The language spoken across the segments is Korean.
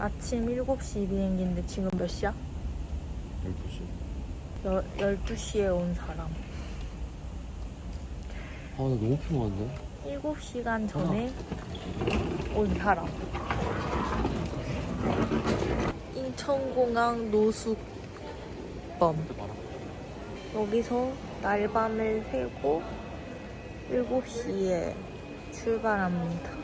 아침 7시 비행기인데 지금 몇 시야? 12시. 12시에 온 사람. 아, 나 너무 피곤한데? 7시간 전에 온 사람. 인천공항 노숙범. 여기서 날밤을 새고 7시에 출발합니다.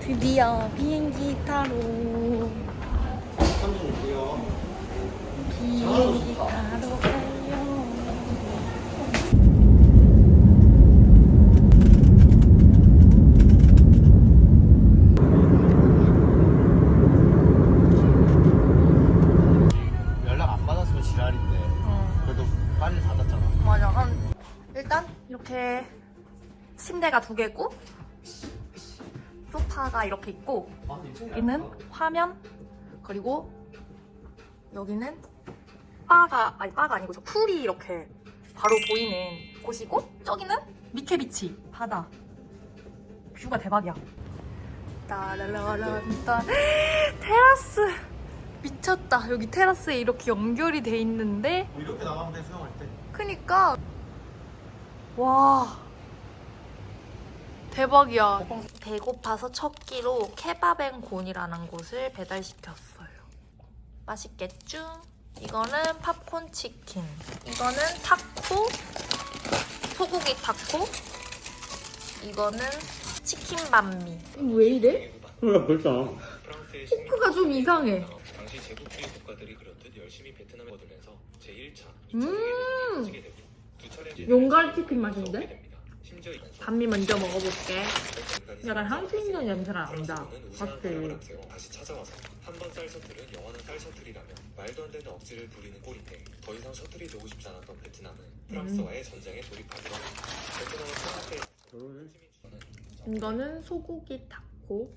드디어 비행기 타러 비행기 타러 가요. 연락 안 받았으면 지랄인데. 어, 그래도 빨리 받았잖아. 맞아. 한, 일단 이렇게 침대가 두 개고 소파가 이렇게 있고 여기는 화면 그리고 여기는 바가 아니 바가 아니고 저 풀이 이렇게 바로 보이는 곳이고 저기는 미케비치 바다. 뷰가 대박이야. 따라라란딴 테라스. 미쳤다. 여기 테라스에 이렇게 연결이 돼 있는데. 뭐 이렇게 나가면 돼, 수영할 때. 그니까. 와. 대박이야. 배고파서 첫 끼로 케밥앤곤이라는 곳을 배달시켰어요. 맛있겠죠? 이거는 팝콘 치킨 이거는 타코 소고기 타코 이거는 치킨 반미 왜 이래? 그래, 그랬잖아. 포크가 좀 이상해 당시 제국주의 국가들이 그렇듯 열심히 베트남에 얻으면서 제1차, 음. 2차 세계대전을 펼치게 되고 두 차례 용갈 치킨 맛인데? 반미 먼저 먹어볼게 약간 있는 냄새가 난다 확실히 다시 찾아와서 한 번 쌀 셔틀은 영원한 쌀 셔틀이라며 말도 안 되는 억지를 부리는 꼴인데 더 이상 셔틀이 되고 싶지 않았던 베트남은 프랑스와의 전쟁에 돌입하기로 합니다. 베트남은 평화에 결혼을? 이거는 소고기 타코.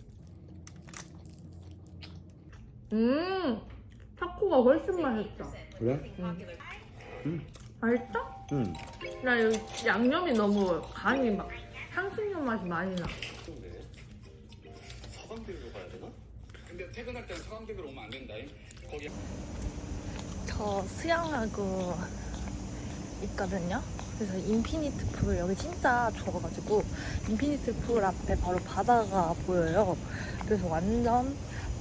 음, 타코가 훨씬 맛있다. 그래? 맛있다? 응. 나 여기 양념이 너무 간이 막 향신료 맛이 많이 나. 서강대로 가야 되나? 근데 퇴근할 땐 서강대교로 오면 안 된다잉. 거기 저 수영하고 있거든요. 그래서 인피니트 풀 여기 진짜 좋아가지고 인피니트 풀 앞에 바로 바다가 보여요. 그래서 완전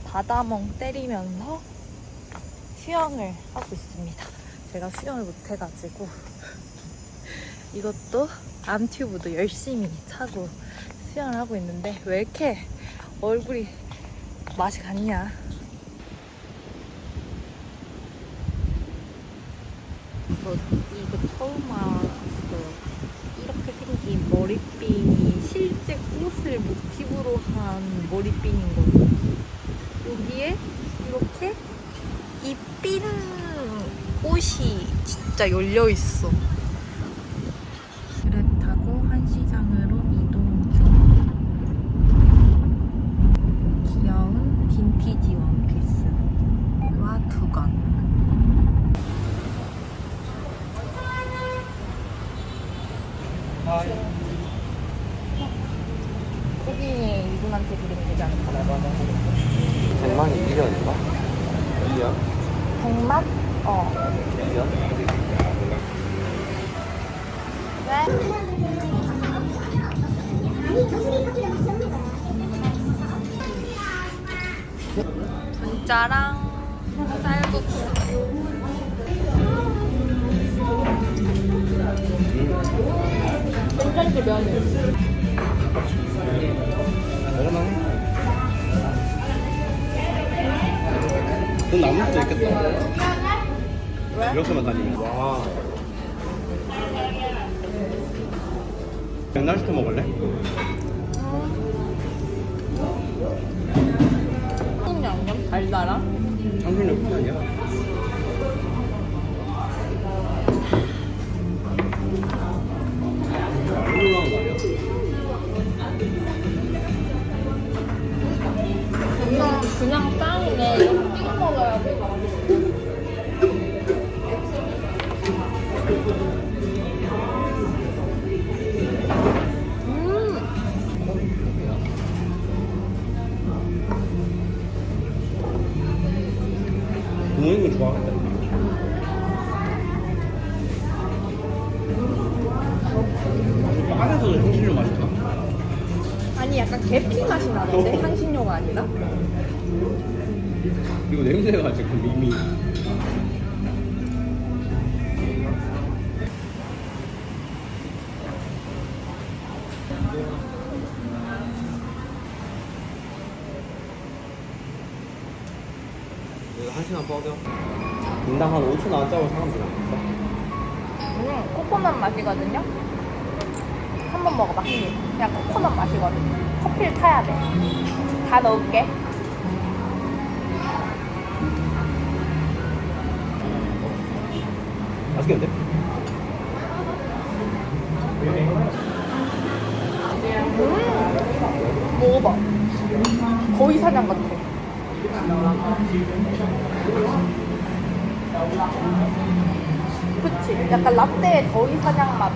바다멍 때리면서 수영을 하고 있습니다. 제가 수영을 못해가지고 이것도 암튜브도 열심히 차고 수영을 하고 있는데 왜 이렇게 얼굴이 맛이 갔냐? 저 이거 처음 알았어요. 이렇게 생긴 머리핀이 실제 꽃을 모티브로 한 머리핀인 거고 여기에 이렇게 이 핀 꽃이 진짜 열려 있어. 분짜랑 쌀국수. 얼마나 돈 남을 수도 있겠다. 이렇게만 다니면. 와. 맥날 시켜 먹을래? 콩 양념 달달아? 당신 여기 아니야? 안 올라온 그냥, 그냥 빵이네. 찍어 먹어야 돼. 한 시간 뻗어. 인당 한 5천 원짜리 사람들 있어. 음, 코코넛 맛이거든요. 한번 먹어봐. 그냥 코코넛 맛이거든. 커피를 타야 돼. 다 넣을게. 맛있겠는데? 음, 먹어봐. 거위 사냥 같아. 그치? 약간 라떼의 거위 사냥 맛.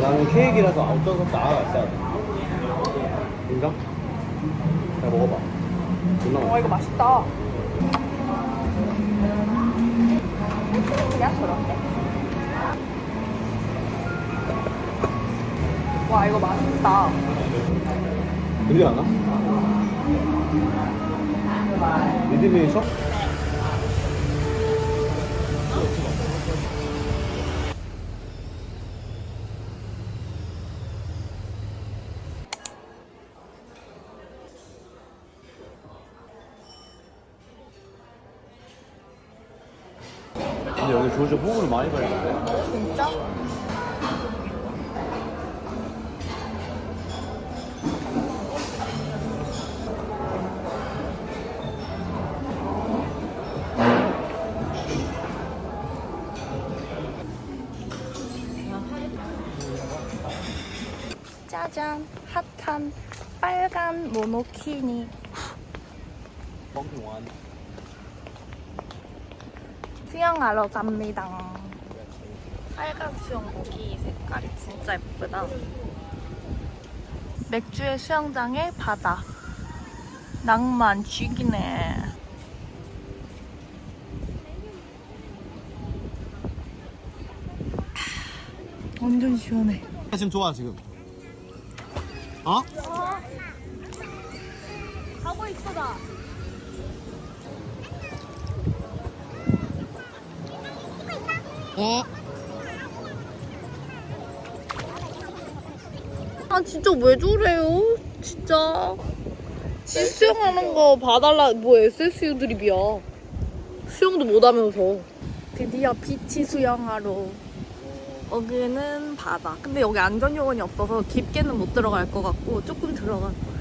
나는 케이크라서 어떤 섭도 알아 있어야 돼. 인정? 잘 먹어봐. 존나 와 맛있어. 이거 맛있다. 그냥 그런데. 와 이거 맛있다. 들리 않아? 리드미니 셔? 근데 여기 조조 호흡을 많이 걸리는데? 짜잔 핫한 빨간 모노키니. 수영하러 갑니다. 빨간 수영복이 색깔이 진짜 예쁘다. 맥주의 수영장에 바다. 낭만 죽이네. 완전 시원해. 지금 좋아 지금. 어? 가고 있어다. 아 진짜 왜 저래요? 진짜. 지 수영하는 거 봐달라. 뭐 SSU 드립이야. 수영도 못하면서. 드디어 비치 수영하러. 여기는 바다. 근데 여기 안전요원이 없어서 깊게는 못 들어갈 것 같고 조금 들어갈 거야.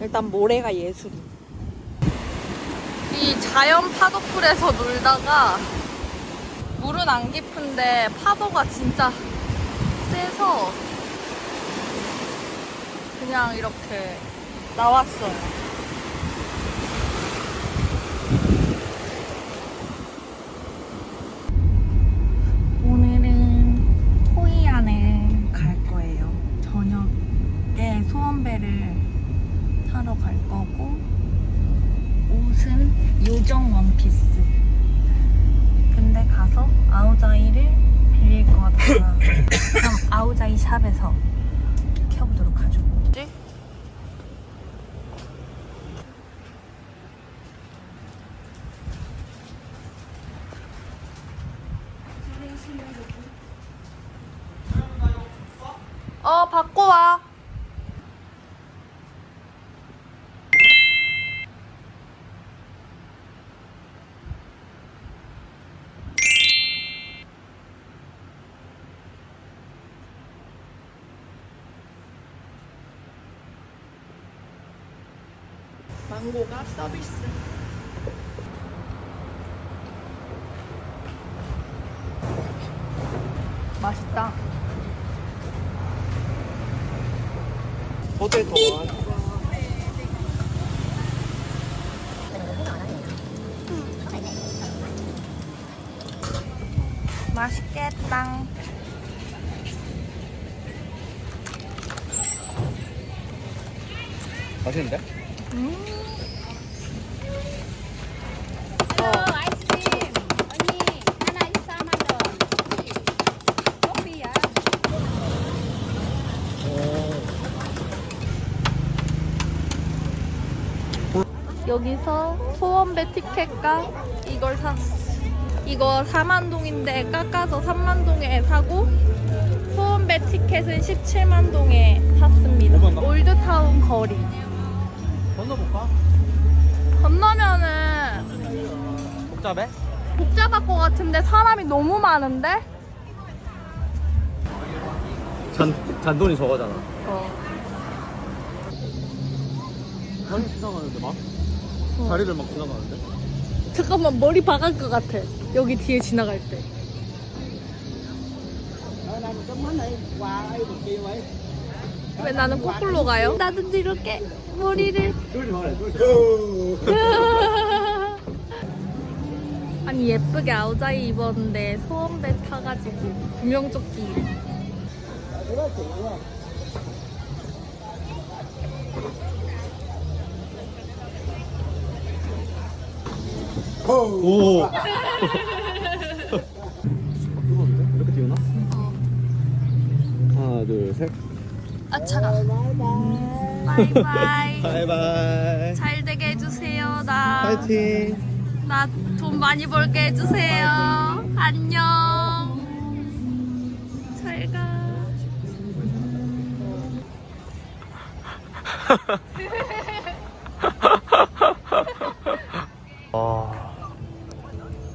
일단 모래가 예술. 이 자연 파도풀에서 놀다가 물은 안 깊은데 파도가 진짜 세서 그냥 이렇게 나왔어요. 소원배를 타러 갈 거고 옷은 요정 원피스. 근데 가서 아우자이를 빌릴 거다. 그럼 아우자이 샵에서 켜보도록 하죠. 어, 받고 와. 망고가 서비스. 맛있다. 포테토 원. 맛있겠다. 맛있는데? 아이스크림 언니 하나 있어 하나 더 커피야 여기서 소원배 티켓과 이걸 샀어. 이거 4만 동인데 깎아서 3만 동에 사고 소원배 티켓은 17만 동에 샀습니다. 얼마인가? 올드타운 거리. 건너볼까? 건너면은 복잡해? 복잡할 것 같은데 사람이 너무 많은데? 잔, 잔돈이 저거잖아. 어. 다리 지나가는데 막? 어. 다리를 막 지나가는데? 잠깐만 머리 박을 것 같아. 여기 뒤에 지나갈 때. 왜 나는 거꾸로 가요? 나도 이렇게 머리를. 아니 예쁘게 아우자이 입었는데 소원배 타가지고 구명조끼. 오! 뜨거운데? 이렇게 띄우나? 하나, 둘, 셋. 아 차가. 바이바이. 바이바이. 잘 되게 해주세요 나. 파이팅. 나 돈 많이 벌게 해주세요. 안녕. 잘 가.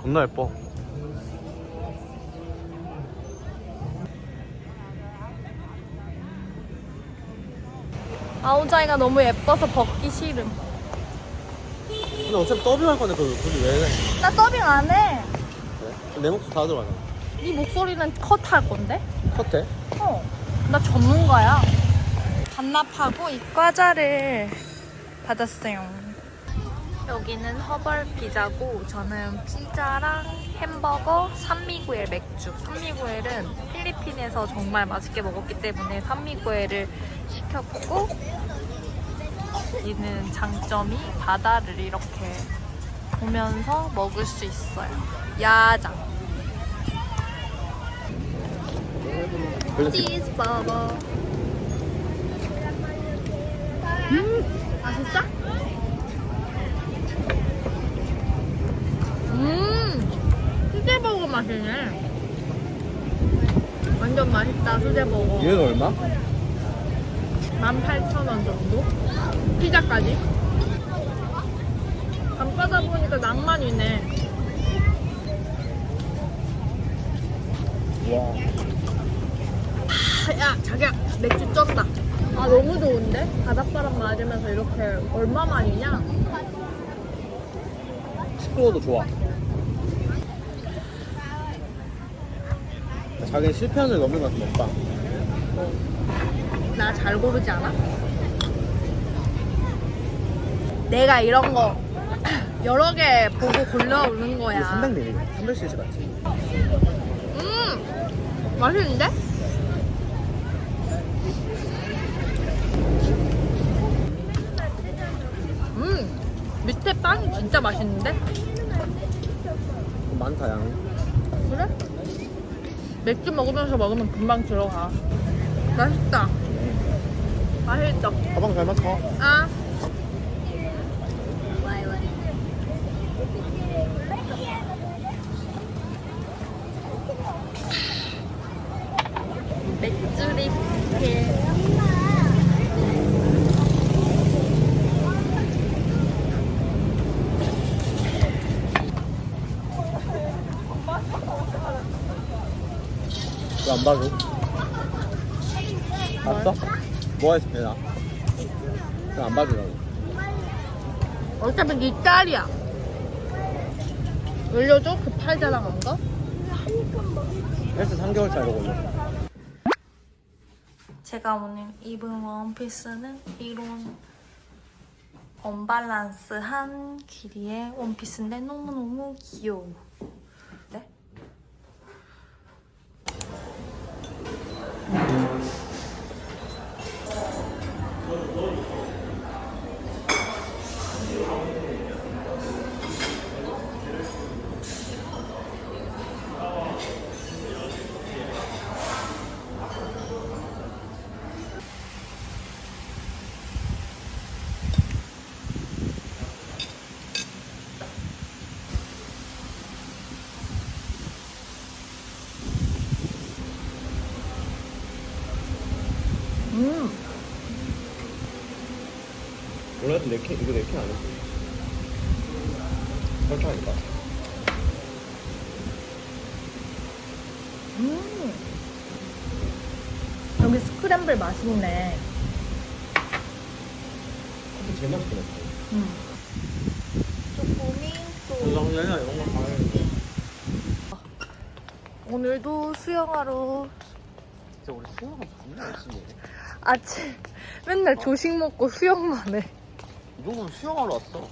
겁나 예뻐. 아우자이가 너무 예뻐서 벗기 싫음. 근데 어차피 더빙 할 건데 그걸 굳이 왜 해? 나 더빙 안 해. 그래? 내 목소리 다 들어가잖아. 네 목소리는 컷 할 건데? 컷해? 어. 나 전문가야. 반납하고 이 과자를 받았어요. 여기는 허벌 피자고 저는 피자랑 햄버거, 산미구엘 맥주. 산미구엘은 필리핀에서 정말 맛있게 먹었기 때문에 산미구엘을 시켰고 여기는 장점이 바다를 이렇게 보면서 먹을 수 있어요. 야장. 치즈버거. 음, 맛있어? 음, 수제버거 맛이네. 완전 맛있다, 수제버거. 얘는 얼마? 18,000원 정도? 피자까지? 밤바다 보니까 낭만이네. 와. 야, 자기야, 맥주 쩐다. 아, 너무 좋은데? 바닷바람 맞으면서 이렇게 얼마 만이냐? 시끄러워도 좋아. 넘는 것 같은 먹방. 나 잘 고르지 않아? 내가 이런 거 여러 개 보고 골라오는 거야. 300ml. 300cc 같지? 음, 맛있는데? 음, 밑에 빵이 진짜 맛있는데? 많다. 그래? 맥주 먹으면서 먹으면 금방 들어가. 맛있다. 맛있다. 가방 잘 맞춰. 아. 왜안 봐줘? 봤어? 뭐 했어, 걔나? 그냥 안 봐주라고. 어차피 네 딸이야. 올려줘? 그 팔 자랑한 거? 헬스 3개월짜리 걸려. 제가 오늘 입은 원피스는 이런 언밸런스한 길이의 원피스인데 너무너무 귀여워. 그 내 캔, 이거 내캔 아니야? 설탕이니까. 음. 여기 스크램블 맛있네. 커피 제일 맛있게 냈어. 음. 또. 거. 오늘도 수영하러 진짜 우리 수영하면 존나 열심히 해. 아침 맨날 조식 먹고 수영만 해. 이 정도면 수영하러 왔어.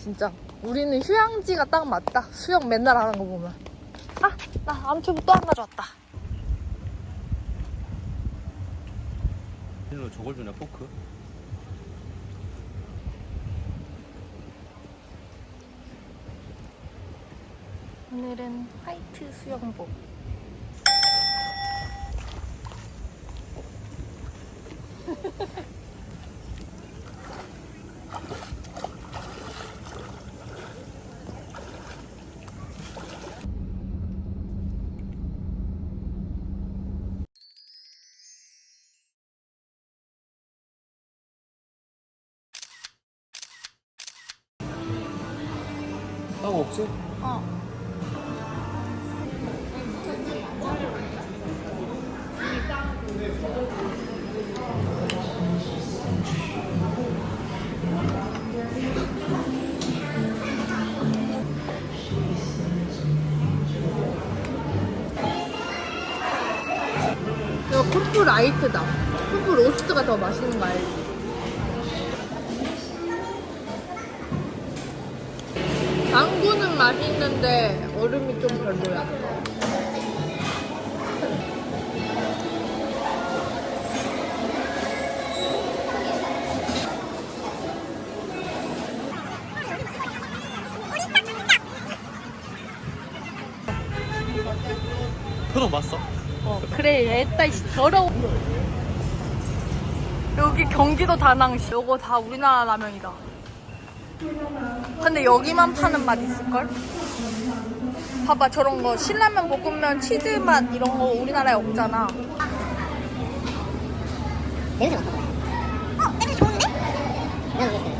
진짜 우리는 휴양지가 딱 맞다. 수영 맨날 하는 거 보면. 아, 나 암초부 또 안 가져왔다. 일로 저걸 주네, 포크. 오늘은 화이트 수영복. 없지? 어. 이거 코프 라이트다. 코프 로스트가 더 맛있는 거 알지? 망고는 맛있는데 얼음이 좀 별로야. 표정 봤어? 어, 그래, 얘따 더러워. 여기 경기도 다낭시. 요거 다 우리나라 라면이다. 근데 여기만 파는 맛 있을걸? 봐봐, 저런 거. 신라면, 볶음면, 치즈 맛 이런 거 우리나라에 없잖아. 냄새 맡아봐. 어, 냄새 좋은데? 난 모르겠어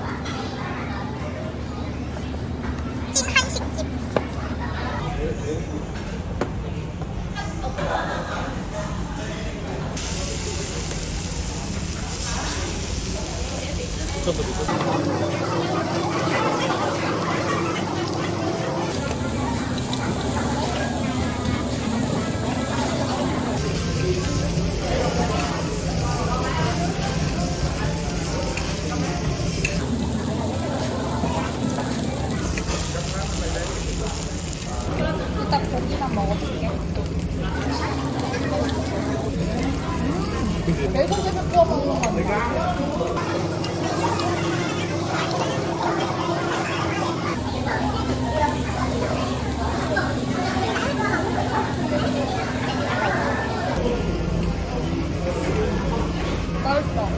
고기만 먹어볼게. 매소집에 구워 먹는 거 같아. 맛있어.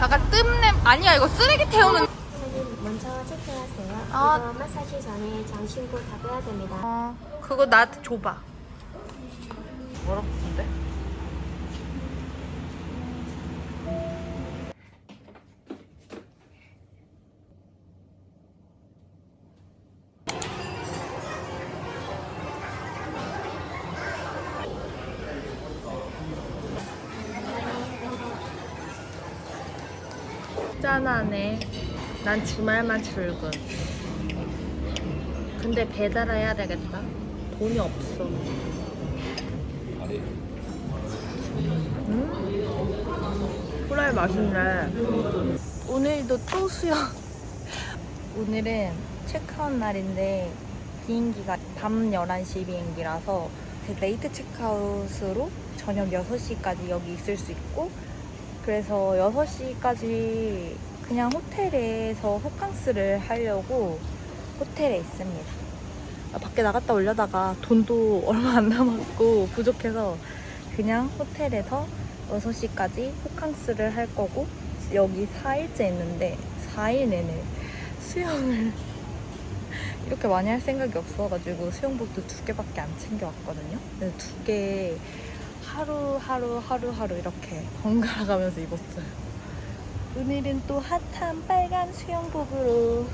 약간 뜸냄 아니야 이거 쓰레기 태우는 이거 마사지 전에 장 신고 닦아야 됩니다. 어, 그거 나한테 줘봐. 뭐라고 근데? 짠하네. 난 주말만 출근. 근데 배달해야 되겠다. 돈이 없어. 음? 후라이 맛있네. 오늘도 또 수영. 오늘은 체크아웃 날인데 비행기가 밤 11시 비행기라서 그 레이트 체크아웃으로 저녁 6시까지 여기 있을 수 있고 그래서 6시까지 그냥 호텔에서 호캉스를 하려고 호텔에 있습니다. 아, 밖에 나갔다 오려다가 돈도 얼마 안 남았고 부족해서 그냥 호텔에서 6시까지 호캉스를 할 거고 여기 4일째 있는데 4일 내내 수영을 이렇게 많이 할 생각이 없어가지고 수영복도 두 개밖에 안 챙겨왔거든요. 두 개 하루하루 하루하루 이렇게 번갈아 가면서 입었어요. 오늘은 또 핫한 빨간 수영복으로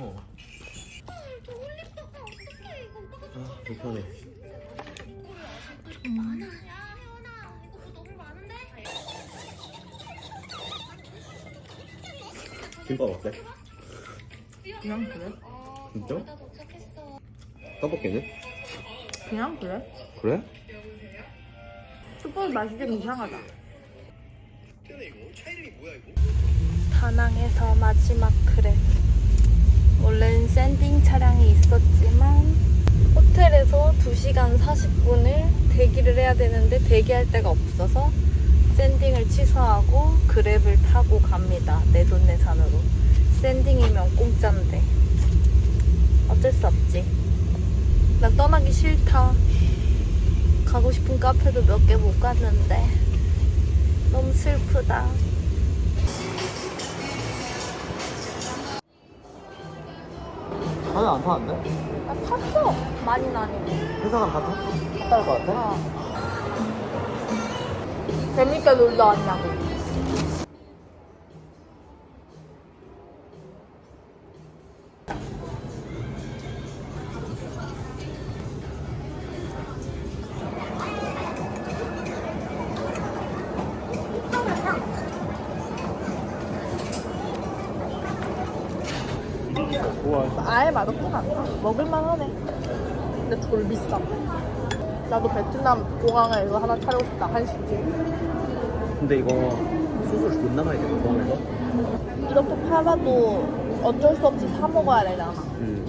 어. 저 올립도 어떡해 이거 오빠가 아, 불편해. 많아 야 혜원아 이거 뭐 너무 많은데? 김밥 어때? 그냥 그래? 어 진짜? 거의 다 도착했어 떡볶이는? 그냥 그래? 그래? 슈퍼 맛이 좀 이상하다. 다낭에서 마지막 크랩. 원래는 샌딩 차량이 있었지만 호텔에서 2시간 40분을 대기를 해야 되는데 대기할 데가 없어서 샌딩을 취소하고 그랩을 타고 갑니다. 내돈내산으로. 샌딩이면 공짜인데. 어쩔 수 없지. 나 떠나기 싫다. 가고 싶은 카페도 몇 개 못 갔는데 너무 슬프다. 차는 안 타는데? 나 탔어. 많이는 아니고. 회사가 다 탔, 탔다 할것 같아? 어. 재밌게 놀다 왔냐고. 아예 맛없진 않다. 먹을만 하네. 근데 돌 비싸. 나도 베트남 공항에 이거 하나 차리고 싶다. 한식집. 근데 이거 수술 존나 많이 돼, 공항에서? 이렇게 팔아도 어쩔 수 없이 사 먹어야 되잖아. 음.